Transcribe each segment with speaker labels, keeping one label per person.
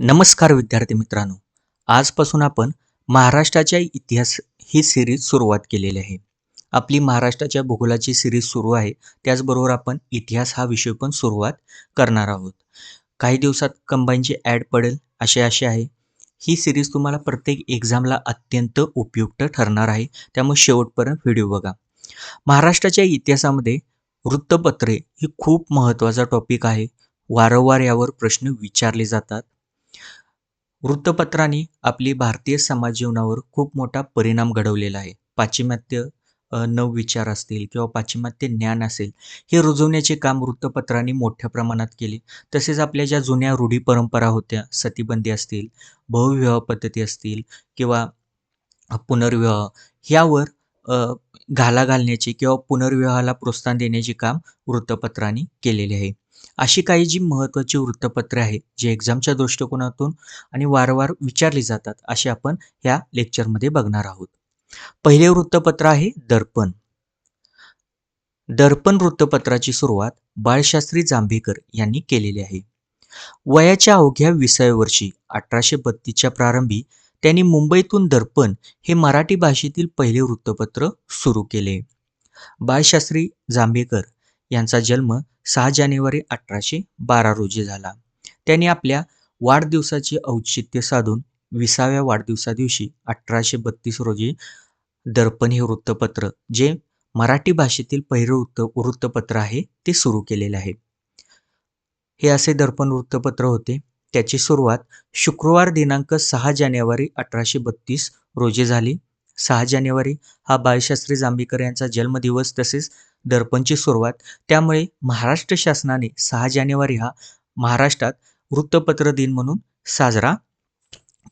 Speaker 1: नमस्कार विद्यार्थी मित्रांनो. आजपासून आपण महाराष्ट्राच्या इतिहास ही सिरीज सुरुवात केलेली आहे. आपली महाराष्ट्राच्या भूगोलाची सिरीज सुरू आहे. त्याचबरोबर आपण इतिहास हा विषय पण सुरुवात करणार आहोत. काही दिवसात कंबाईनची ॲड पडेल असे असे आहे. ही सिरीज तुम्हाला प्रत्येक एक्झामला अत्यंत उपयुक्त ठरणार आहे. त्यामुळे शेवटपर्यंत व्हिडिओ बघा. महाराष्ट्राच्या इतिहासामध्ये वृत्तपत्रे ही खूप महत्त्वाचा टॉपिक आहे. वारंवार यावर प्रश्न विचारले जातात. वृत्तपत्रांनी आपली भारतीय समाज जीवनावर खूप मोठा परिणाम घडवलेला आहे. पाश्चिमात्य नवविचार असतील किंवा पाश्चिमात्य ज्ञान असेल हे रुजवण्याचे काम वृत्तपत्रांनी मोठ्या प्रमाणात केले. तसेच आपल्या ज्या जुन्या रूढी परंपरा होत्या सतीबंदी असतील बहुविवाह पद्धती असतील किंवा पुनर्विवाह ह्यावर घाला घालण्याचे किंवा पुनर्विवाहाला प्रोत्साहन देण्याचे काम वृत्तपत्रांनी केलेले आहे. अशी काही जी महत्त्वाची वृत्तपत्रे आहेत जी एक्झामच्या दृष्टिकोनातून आणि वारंवार विचारली जातात असे आपण ह्या लेक्चरमध्ये बघणार आहोत. पहिले वृत्तपत्र आहे दर्पण. दर्पण वृत्तपत्राची सुरुवात बाळशास्त्री जांभेकर यांनी केलेली आहे. वयाच्या अवघ्या विसाव्या वर्षी अठराशे बत्तीसच्या प्रारंभी त्यांनी मुंबईतून दर्पण हे मराठी भाषेतील पहिले वृत्तपत्र सुरू केले. बाळशास्त्री जांभेकर यांचा जन्म सहा जानेवारी अठराशे बारा रोजी झाला. त्यांनी आपल्या वाढदिवसाचे औचित्य साधून विसाव्या वाढदिवसा दिवशी अठराशे बत्तीस रोजी दर्पण हे वृत्तपत्र जे मराठी भाषेतील पहिले वृत्त वृत्तपत्र आहे ते सुरू केलेले आहे. हे असे दर्पण वृत्तपत्र होते. त्याची सुरुवात शुक्रवार दिनांक सहा जानेवारी अठराशे बत्तीस रोजी झाली. सहा जानेवारी हा बाळशास्त्री जांभेकर यांचा जन्मदिवस तसेच दर्पणची सुरुवात. त्यामुळे महाराष्ट्र शासनाने सहा जानेवारी हा महाराष्ट्रात वृत्तपत्र दिन म्हणून साजरा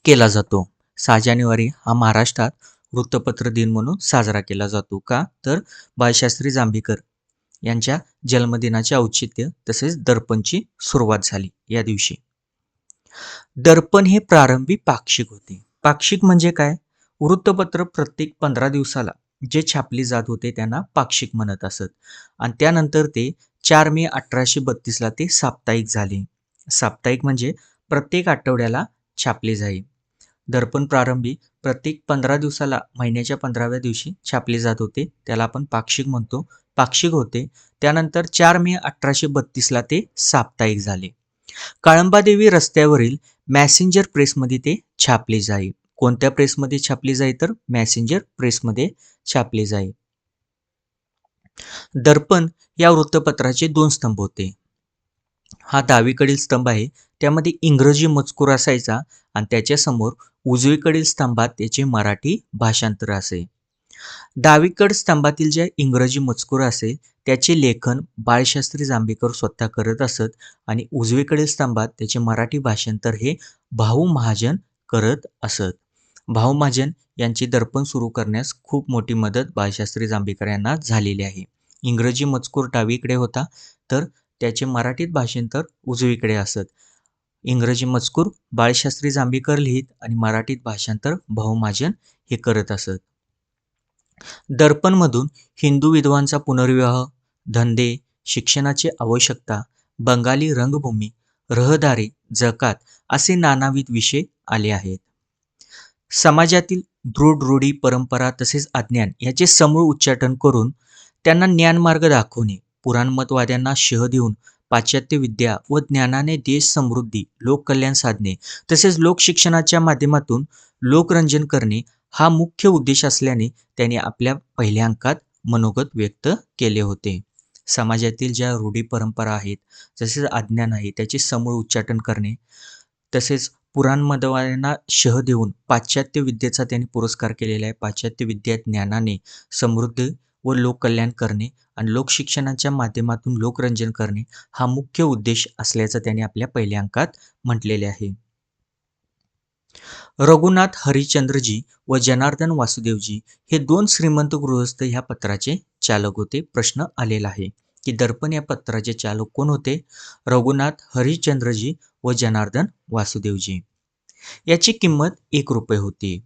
Speaker 1: केला जातो. सहा जानेवारी हा महाराष्ट्रात वृत्तपत्र दिन म्हणून साजरा केला जातो का? तर बाळशास्त्री जांभेकर यांच्या जन्मदिनाचे औचित्य तसेच दर्पणची सुरुवात झाली या दिवशी. दर्पण हे प्रारंभी पाक्षिक होते. पाक्षिक म्हणजे काय? वृत्तपत्र प्रत्येक पंधरा दिवसाला जे छापले जात होते त्यांना पाक्षिक म्हणत असत. आणि त्यानंतर ते चार मे अठराशे बत्तीसला ते साप्ताहिक झाले. साप्ताहिक म्हणजे प्रत्येक आठवड्याला छापले जाई. दर्पण प्रारंभी प्रत्येक पंधरा दिवसाला महिन्याच्या पंधराव्या दिवशी छापले जात होते. त्याला आपण पाक्षिक म्हणतो. पाक्षिक होते. त्यानंतर चार मे अठराशे बत्तीसला ते साप्ताहिक झाले. काळंबादेवी रस्त्यावरील मॅसेंजर प्रेसमध्ये ते छापले जाई. कोणत्या प्रेसमध्ये छापली जाई तर मॅसेंजर प्रेसमध्ये छापली जाई. दर्पण या वृत्तपत्राचे दोन स्तंभ होते. हा डावीकडील स्तंभ आहे त्यामध्ये इंग्रजी मजकूर असायचा आणि त्याच्यासमोर उजवीकडील स्तंभात त्याचे मराठी भाषांतर असे. डावीकड स्तंभातील जे इंग्रजी मजकूर असेल त्याचे लेखन बाळशास्त्री जांभेकर स्वतः करत असत आणि उजवीकडील स्तंभात त्याचे मराठी भाषांतर हे भाऊ महाजन करत असत. भावमाजन यांची दर्पण सुरू करण्यास खूप मोठी मदत बाळशास्त्री जांभेकर यांना झालेली आहे. इंग्रजी मजकूर डावीकडे होता तर त्याचे मराठीत भाषांतर उजवीकडे असत. इंग्रजी मजकूर बाळशास्त्री जांभेकर लिहित आणि मराठीत भाषांतर भाऊमाजन हे करत असत. दर्पणमधून हिंदू विधवांचा पुनर्विवाह धंदे शिक्षणाची आवश्यकता बंगाली रंगभूमी रहदारी जकात असे नानाविध विषय आले आहेत. समाजातील दृढ रूढी परंपरा तसेच अज्ञान याचे समूळ उच्चाटन करून त्यांना ज्ञानमार्ग दाखवणे पुराणमतवाद्यांना शह देऊन पाश्चात्य विद्या व ज्ञानाने देश समृद्धी लोककल्याण साधणे तसेच लोकशिक्षणाच्या माध्यमातून लोकरंजन करणे हा मुख्य उद्देश असल्याने त्यांनी आपल्या पहिल्या अंकात मनोगत व्यक्त केले होते. समाजातील ज्या रूढी परंपरा आहेत तसेच अज्ञान आहे त्याचे समूळ उच्चाटन करणे तसेच पुराणमधवांना शह देऊन पाश्चात्य विद्येचा त्यांनी पुरस्कार केलेला आहे. पाश्चात्य विद्या ज्ञानाने समृद्ध व लोककल्याण करणे आणि लोकशिक्षणाच्या माध्यमातून लोकरंजन करणे हा मुख्य उद्देश असल्याचं त्यांनी आपल्या पहिल्या अंकात म्हटलेले आहे. रघुनाथ हरिचंद्रजी व जनार्दन वासुदेवजी हे दोन श्रीमंत गृहस्थ ह्या पत्राचे चालक होते प्रश्न आलेला आहे. की दर्पण या पत्राचे चालक कोण होते? रघुनाथ हरिश्चंद्रजी व जनार्दन वासुदेवजी. याची किंमत एक रुपये होती.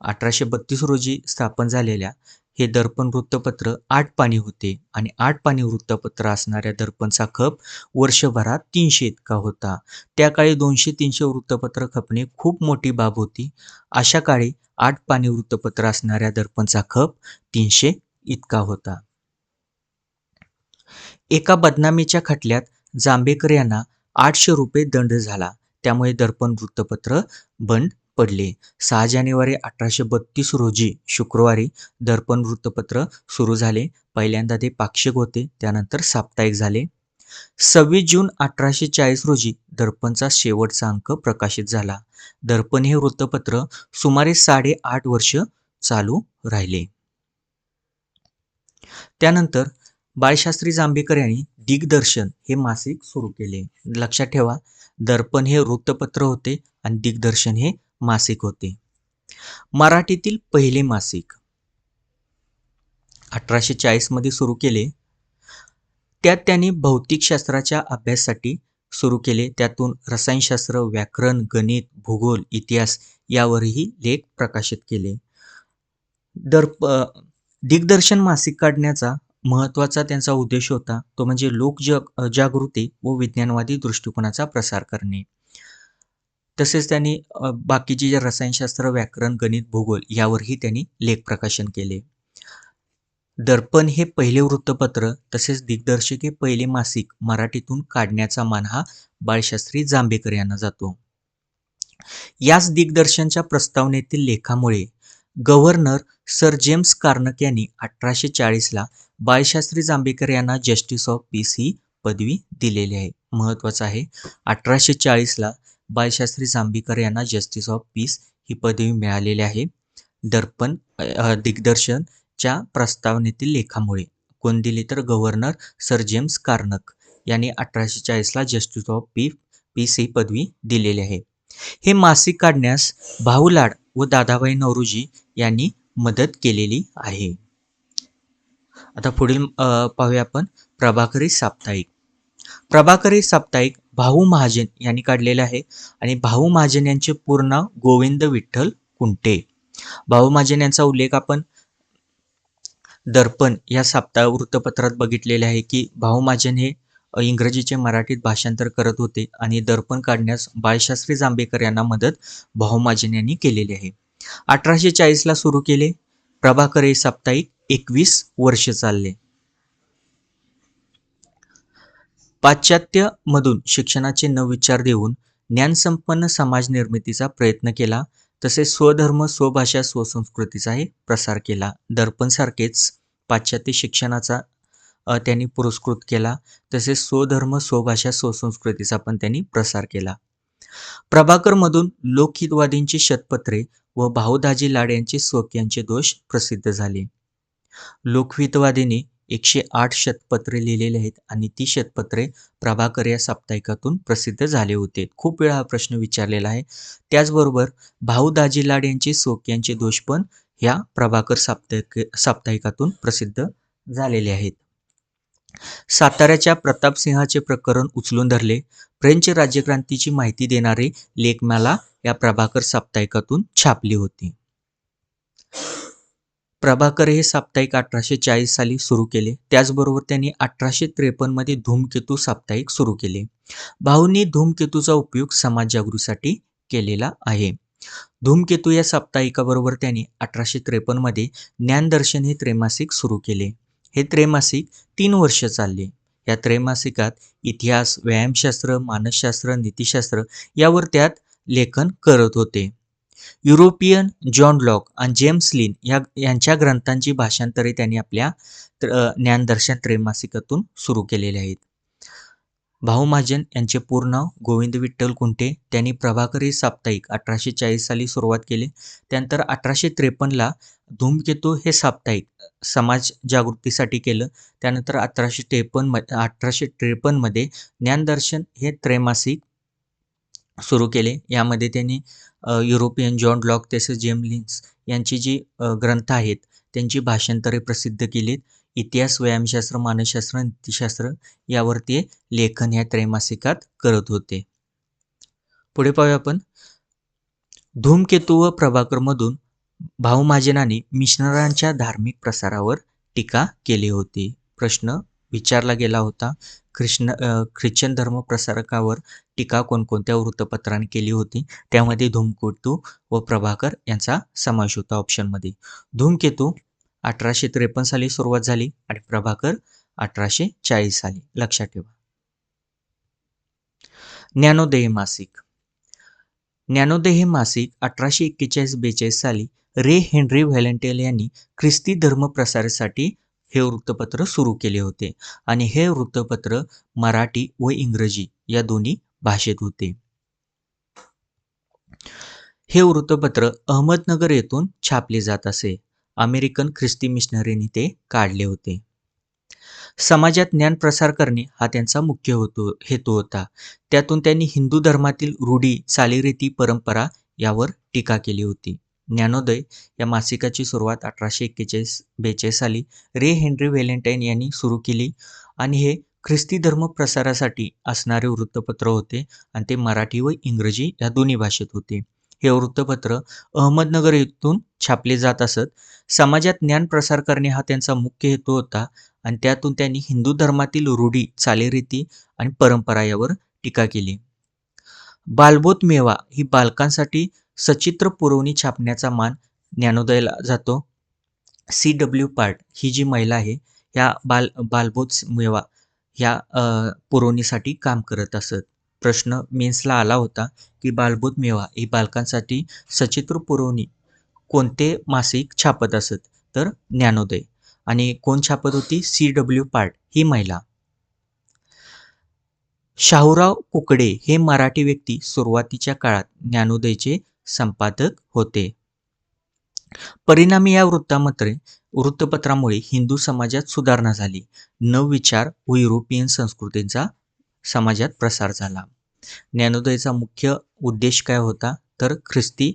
Speaker 1: अठराशे बत्तीस रोजी स्थापन झालेल्या हे दर्पण वृत्तपत्र आठ पाणी होते आणि आठ पाणी वृत्तपत्र असणाऱ्या दर्पणचा खप वर्षभरात तीनशे इतका होता. त्या काळी दोनशे तीनशे वृत्तपत्र खपणे खूप मोठी बाब होती. अशा काळी आठ पाणी वृत्तपत्र असणाऱ्या दर्पणचा खप तीनशे इतका होता. एका बदनामीच्या खटल्यात जांभेकर यांना आठशे रुपये दंड झाला. त्यामुळे दर्पण वृत्तपत्र बंद पडले. सहा जानेवारी अठराशे बत्तीस रोजी शुक्रवारी दर्पण वृत्तपत्र सुरू झाले. पहिल्यांदा ते पाक्षिक होते त्यानंतर साप्ताहिक झाले. सव्वीस जून अठराशे चाळीस रोजी दर्पणचा शेवटचा अंक प्रकाशित झाला. दर्पण हे वृत्तपत्र सुमारे साडेआठ वर्ष चालू राहिले. त्यानंतर बाळशास्त्री जांभेकर यांनी दिग्दर्शन हे मासिक सुरू केले. लक्षात ठेवा दर्पण हे वृत्तपत्र होते आणि दिग्दर्शन हे मासिक होते. मराठीतील पहिले मासिक. अठराशे चाळीसमध्ये सुरू केले. त्यात त्यांनी भौतिकशास्त्राच्या अभ्यासासाठी सुरू केले. त्यातून रसायनशास्त्र व्याकरण गणित भूगोल इतिहास यावरही लेख प्रकाशित केले. दर्प दिग्दर्शन मासिक काढण्याचा महत्त्वाचा त्यांचा उद्देश होता तो म्हणजे लोकजग जागृती व विज्ञानवादी दृष्टिकोनाचा प्रसार करणे. तसेच त्यांनी बाकीचे जे रसायनशास्त्र व्याकरण गणित भूगोल यावरही त्यांनी लेख प्रकाशन केले. दर्पण हे पहिले वृत्तपत्र तसेच दिग्दर्शक हे पहिले मासिक मराठीतून काढण्याचा मान हा बाळशास्त्री जांभेकर यांना जातो. याच दिग्दर्शनच्या प्रस्तावनेतील लेखामुळे गव्हर्नर सर जेम्स कार्नक यांनी अठराशे चाळीसला बाळशास्त्री जांभेकर यांना जस्टिस ऑफ पीस ही पदवी दिलेली आहे. महत्त्वाचं आहे अठराशे चाळीसला बाळशास्त्री जांभेकर यांना जस्टिस ऑफ पीस ही पदवी मिळालेली आहे. दर्पण दिग्दर्शनच्या प्रस्तावनेतील लेखामुळे. कोण दिली तर गव्हर्नर सर जेम्स कार्नक यांनी अठराशे चाळीसला जस्टिस ऑफ पी पीस ही पदवी दिलेली आहे. हे मासिक काढण्यास भाऊलाड व दादाबाई नवरोजी यांनी मदत केलेली आहे. आता पुढील पाहूया आपण प्रभाकरी साप्ताहिक. प्रभाकरी साप्ताहिक भाऊ महाजन यांनी काढलेले आहे आणि भाऊ महाजन यांचे पूर्ण नाव गोविंद विठ्ठल कुंटे. भाऊ महाजन यांचा उल्लेख आपण दर्पण या साप्ताह वृत्तपत्रात बघितलेले आहे की भाऊ महाजन हे इंग्रजीचे मराठीत भाषांतर करत होते आणि दर्पण काढण्यास बाळशास्त्री जांभेकर यांना मदत भाऊमाजन यांनी केलेली आहे. अठराशे चाळीसला सुरू केले. प्रभाकर हे साप्ताहिक एकवीस वर्ष चालले. पाश्चात्य मधून शिक्षणाचे नवविचार देऊन ज्ञानसंपन्न समाज निर्मितीचा प्रयत्न केला. तसेच स्वधर्म स्वभाषा स्वसंस्कृतीचाही प्रसार केला. दर्पण सारखेच पाश्चात्य शिक्षणाचा त्यांनी पुरस्कृत केला. तसेच स्वधर्म स्वभाषा स्वसंस्कृतीचा पण त्यांनी प्रसार केला. प्रभाकरमधून लोकहितवादींची शतपत्रे व भाऊदाजी लाड यांचे स्वकीयांचे दोष प्रसिद्ध झाले. लोकहितवादीने एकशे आठ शतपत्रे लिहिलेले आहेत आणि ती शतपत्रे प्रभाकर या साप्ताहिकातून प्रसिद्ध झाले होते. खूप वेळा हा प्रश्न विचारलेला आहे. त्याचबरोबर भाऊ दाजी लाड यांचे सोक यांचे दोष पण ह्या प्रभाकर साप्ताहिक साप्ताहिकातून प्रसिद्ध झालेले आहेत. साताऱ्याच्या प्रतापसिंहाचे प्रकरण उचलून धरले. फ्रेंच राज्यक्रांतीची माहिती देणारे लेखमाला या प्रभाकर साप्ताहिकातून छापली होती. प्रभाकर हे साप्ताहिक अठराशे चाळीस साली सुरू केले. त्याचबरोबर त्यांनी अठराशे त्रेपन्नमध्ये धूमकेतू साप्ताहिक सुरू केले. भाऊंनी धूमकेतूचा उपयोग समाज जागृतीसाठी केलेला आहे. धूमकेतू या साप्ताहिकाबरोबर त्यांनी अठराशे त्रेपन्नमध्ये ज्ञानदर्शन हे त्रैमासिक सुरू केले. हे त्रैमासिक तीन वर्ष चालले. या त्रैमासिकात इतिहास व्यायामशास्त्र मानसशास्त्र नीतिशास्त्र यावर त्यात लेखन करत होते. युरोपियन जॉन लॉक आणि जेम्स लिन या यांच्या ग्रंथांची भाषांतरे त्यांनी आपल्या ज्ञानदर्शन त्रैमासिकातून सुरू केलेले आहेत. भाऊ महाजन यांचे पूर्ण नाव गोविंद विठ्ठल कुंटे. त्यांनी प्रभाकरी साप्ताहिक अठराशे चाळीस साली सुरुवात केली. त्यानंतर अठराशे त्रेपन्नला धूमकेतू हे साप्ताहिक समाज जागृतीसाठी केलं. त्यानंतर अठराशे त्रेपन्न अठराशे त्रेपन्नमध्ये ज्ञानदर्शन हे त्रैमासिक सुरू केले. यामध्ये त्यांनी युरोपियन जॉन लॉक तसेच जेमलिन्स यांची जी ग्रंथ आहेत त्यांची भाषांतरे प्रसिद्ध केलीत. इतिहास व्यायामशास्त्र मानसशास्त्र नीतिशास्त्र यावर ते लेखन ह्या त्रैमासिकात करत होते. पुढे पाहूया आपण. धूमकेतू व प्रभाकरमधून भाऊ महाजनाने मिशनरांच्या धार्मिक प्रसारावर टीका केली होती. प्रश्न विचारला गेला होता. ख्रिश्न ख्रिश्चन धर्म प्रसारकावर टीका कोणकोणत्या वृत्तपत्राने केली होती? त्यामध्ये धूमकेतू व प्रभाकर यांचा समावेश होता ऑप्शनमध्ये धूमकेतू अठराशे त्रेपन्न साली सुरुवात झाली आणि प्रभाकर अठराशे चाळीस साली. लक्षात ठेवा. ज्ञानोदय मासिक. ज्ञानोदय हे मासिक अठराशे एक्केचाळीस बेचाळीस साली रे हेनरी व्हॅलेंटेल यांनी ख्रिस्ती धर्मप्रसारासाठी हे वृत्तपत्र सुरू केले होते आणि हे वृत्तपत्र मराठी व इंग्रजी या दोन्ही भाषेत होते. हे वृत्तपत्र अहमदनगर येथून छापले जात असे. अमेरिकन ख्रिस्ती मिशनरीने ते काढले होते. समाजात ज्ञान प्रसार करणे हा त्यांचा मुख्य होतो हेतू होता. त्यातून त्यांनी हिंदू धर्मातील रूढी चालीरीती परंपरा यावर टीका केली होती. ज्ञानोदय या मासिकाची सुरुवात अठराशे एक्केचाळीस बेचाळीस साली रे हेनरी व्हॅलेंटाईन यांनी सुरू केली. आणि हे ख्रिस्ती धर्म प्रसारासाठी असणारे वृत्तपत्र होते आणि ते मराठी व इंग्रजी या दोन्ही भाषेत होते. हे वृत्तपत्र अहमदनगर येथून छापले जात असत. समाजात ज्ञान प्रसार करणे हा त्यांचा मुख्य हेतू होता आणि त्यातून त्यांनी हिंदू धर्मातील रूढी चालीरीती आणि परंपरा यावर टीका केली. बालबोध मेवा ही बालकांसाठी सचित्र पुरवणी छापण्याचा मान ज्ञानोदयला जातो. सी. डब्ल्यू. पार्ट ही जी महिला आहे ह्या बाल बालबोध मेवा ह्या पुरवणीसाठी काम करत असत. प्रश्न मेन्सला आला होता की बालबोध मेवा ही बालकांसाठी सचित्र पुरवणी कोणते मासिक छापत असत? तर ज्ञानोदय. आणि कोण छापत होती? सी. डब्ल्यू. पार्ट ही महिला. शाहूराव कुकडे हे मराठी व्यक्ती सुरुवातीच्या काळात ज्ञानोदयचे संपादक होते. परिणामी या वृत्तामध्ये वृत्तपत्रामुळे हिंदू समाजात सुधारणा झाली. नवविचार व युरोपियन संस्कृतींचा समाजात प्रसार झाला. ज्ञानोदयचा मुख्य उद्देश काय होता? तर ख्रिस्ती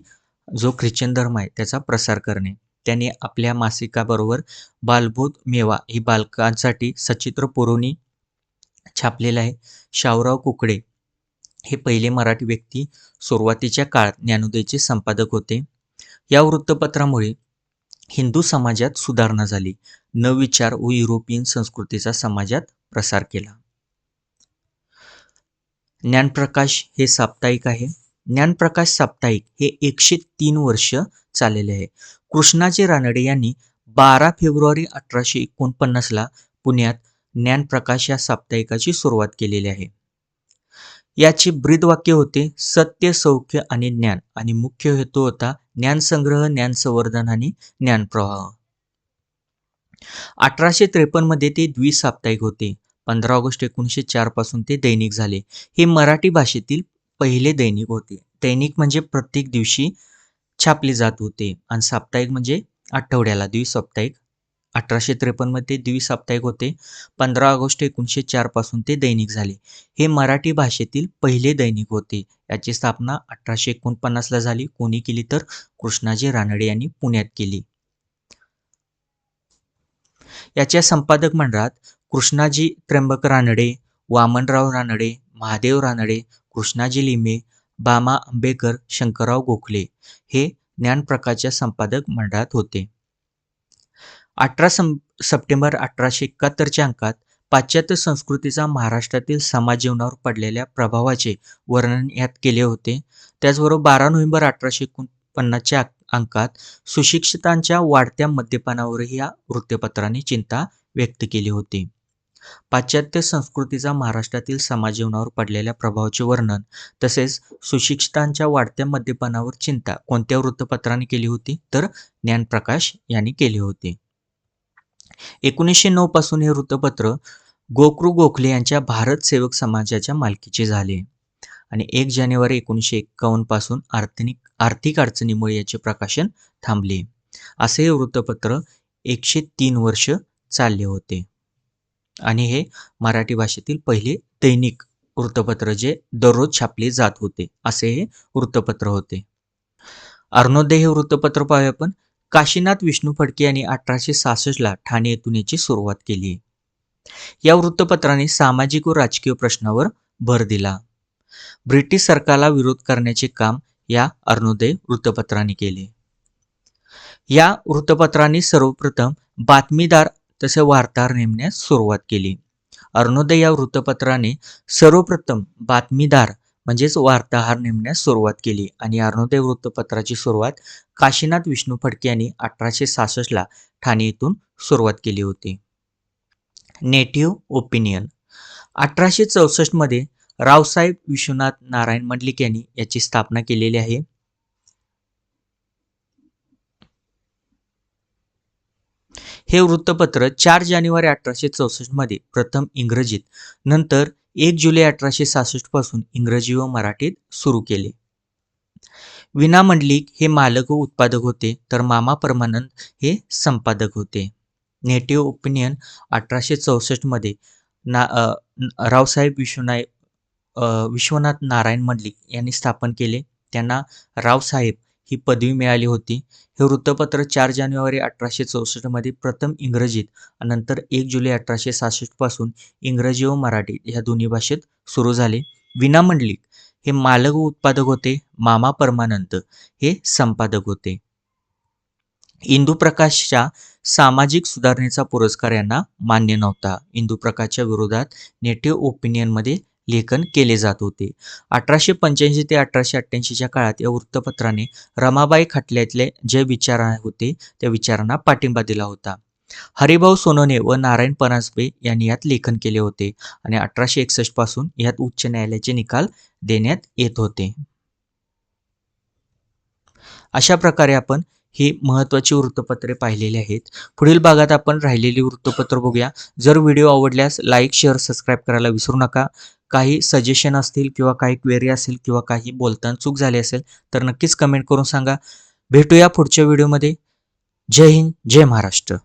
Speaker 1: जो ख्रिश्चन धर्म आहे त्याचा प्रसार करणे. त्याने आपल्या मासिकाबरोबर बालबोध मेवा ही बालकांसाठी सचित्र पुरवणी छापलेलं आहे. शावराव कुकडे हे पहिले मराठी व्यक्ती सुरुवातीच्या काळात ज्ञानोदयचे संपादक होते. या वृत्तपत्रामुळे हिंदू समाजात सुधारणा झाली. नवविचार व युरोपियन संस्कृतीचा समाजात प्रसार केला. ज्ञानप्रकाश हे साप्ताहिक आहे. ज्ञानप्रकाश साप्ताहिक हे एकशे तीन वर्ष चाललेले आहे. कृष्णाजी रानडे यांनी बारा फेब्रुवारी अठराशे एकोणपन्नासला पुण्यात ज्ञानप्रकाश या साप्ताहिकाची सुरुवात केलेली आहे. याचे ब्रीदवाक्य होते सत्य सौख्य आणि ज्ञान. आणि मुख्य हेतू होता ज्ञानसंग्रह ज्ञानसंवर्धन आणि ज्ञानप्रवाह अठराशे त्रेपन्नमध्ये ते द्विसाप्ताहिक होते. पंधरा ऑगस्ट एकोणीसशे चारपासून ते दैनिक झाले. हे मराठी भाषेतील पहिले दैनिक होते. दैनिक म्हणजे प्रत्येक दिवशी छापले जात होते. आणि साप्ताहिक म्हणजे आठवड्याला द्विसाप्ताहिक अठराशे त्रेपन्नमध्ये द्विसाप्ताहिक होते. पंधरा ऑगस्ट एकोणीसशे चारपासून ते दैनिक झाले. हे मराठी भाषेतील पहिले दैनिक होते. याची स्थापना अठराशे एकोणपन्नासला झाली. कोणी केली तर? कृष्णाजी रानडे यांनी पुण्यात केली. याच्या संपादक मंडळात कृष्णाजी त्र्यंबक रानडे वामनराव रानडे महादेव रानडे कृष्णाजी लिमे बामा आंबेकर शंकरराव गोखले हे ज्ञानप्रकाशच्या संपादक मंडळात होते. अठरा सं सप्टेंबर अठराशे एकाहत्तरच्या अंकात पाश्चात्य संस्कृतीचा महाराष्ट्रातील समाज जीवनावर पडलेल्या प्रभावाचे वर्णन यात केले होते. त्याचबरोबर बारा नोव्हेंबर अठराशे एकोणपन्नासच्या अंकात सुशिक्षितांच्या वाढत्या मद्यपानावरही या वृत्तपत्राने चिंता व्यक्त केली होती. पाश्चात्य संस्कृतीचा महाराष्ट्रातील समाज जीवनावर पडलेल्या प्रभावाचे वर्णन तसेच सुशिक्षितांच्या वाढत्या मद्यपानावर चिंता कोणत्या वृत्तपत्राने केली होती? तर ज्ञानप्रकाश यांनी केली होती. एकोणीसशे नऊ पासून हे वृत्तपत्र गोकृ गोखले यांच्या भारत सेवक समाजाच्या मालकीचे झाले. आणि एक जानेवारी एकोणीसशे एक्कावन्नपासून आर्थिक आर्थिक अडचणीमुळे याचे प्रकाशन थांबले. असे हे वृत्तपत्र एकशे तीन वर्ष चालले होते. आणि हे मराठी भाषेतील पहिले दैनिक वृत्तपत्र जे दररोज छापले जात होते असे हे वृत्तपत्र होते. अरुणोदय हे वृत्तपत्र पाहूया आपण. काशीनाथ विष्णू फडके यांनी अठराशे सहासष्टला ठाणे येथून याची सुरुवात केली. या वृत्तपत्राने सामाजिक व राजकीय प्रश्नावर भर दिला. ब्रिटिश सरकारला विरोध करण्याचे काम या अरुणोदय वृत्तपत्राने केले. या वृत्तपत्राने सर्वप्रथम बातमीदार तसे वार्ताहर नेमण्यास सुरुवात केली. अरुणोदय या वृत्तपत्राने सर्वप्रथम बातमीदार म्हणजेच वार्ताहर नेमण्यास सुरुवात केली. आणि अरुणोदय वृत्तपत्राची सुरुवात काशीनाथ विष्णू फडके यांनी अठराशे सहासष्टला ठाणे येथून सुरुवात केली होती. Native opinion. अठराशे चौसष्टमध्ये रावसाहेब विश्वनाथ नारायण मंडलिक यांनी याची स्थापना केलेली आहे. हे वृत्तपत्र चार जानेवारी अठराशे चौसष्टमध्ये प्रथम इंग्रजीत नंतर एक जुलै अठराशे सासष्टपासून इंग्रजी व मराठीत सुरू केले. विना मंडलिक हे मालक व उत्पादक होते तर मामा परमानंद हे संपादक होते. नेटिव्ह ओपिनियन अठराशे चौसष्टमध्ये ना रावसाहेब विश्वनाय विश्वनाथ नारायण मंडलिक यांनी स्थापन केले. त्यांना रावसाहेब ही पदवी मिळाली होती. हे वृत्तपत्र चार जानेवारी अठराशे चौसष्टमध्ये प्रथम इंग्रजीत आणि नंतर एक जुलै अठराशे सहासष्टपासून इंग्रजी व मराठी ह्या दोन्ही भाषेत सुरू झाले. विना मंडलिक हे मालक उत्पादक होते. मामा परमानंद हे संपादक होते. इंदूप्रकाशच्या सामाजिक सुधारणेचा पुरस्कार यांना मान्य नव्हता. इंदुप्रकाशच्या विरोधात नेटिव्ह ओपिनियनमध्ये लेखन केले जात होते. अठराशे पंच्याऐंशी ते अठराशे अठ्ठ्याऐंशीच्या काळात या वृत्तपत्राने रमाबाई खटल्यातले जे विचार होते त्या विचारांना पाठिंबा दिला होता. हरिभाऊ सोनोने व नारायण परांजपे यांनी यात लेखन केले होते आणि अठराशे एकसष्टपासून यात उच्च न्यायालयाचे निकाल देण्यात येत होते. अशा प्रकारे आपण ही महत्त्वाची वृत्तपत्रे पाहिलेली आहेत. पुढील भागात आपण राहिलेली वृत्तपत्र बघूया. जर व्हिडिओ आवडल्यास लाईक शेअर सबस्क्राईब करायला विसरू नका. काही सजेशन असतील किंवा काही क्वेरी असेल किंवा काही बोलताना चूक झाली असेल तर नक्कीच कमेंट करून सांगा. भेटूया पुढच्या व्हिडिओमध्ये जय हिंद जय महाराष्ट्र.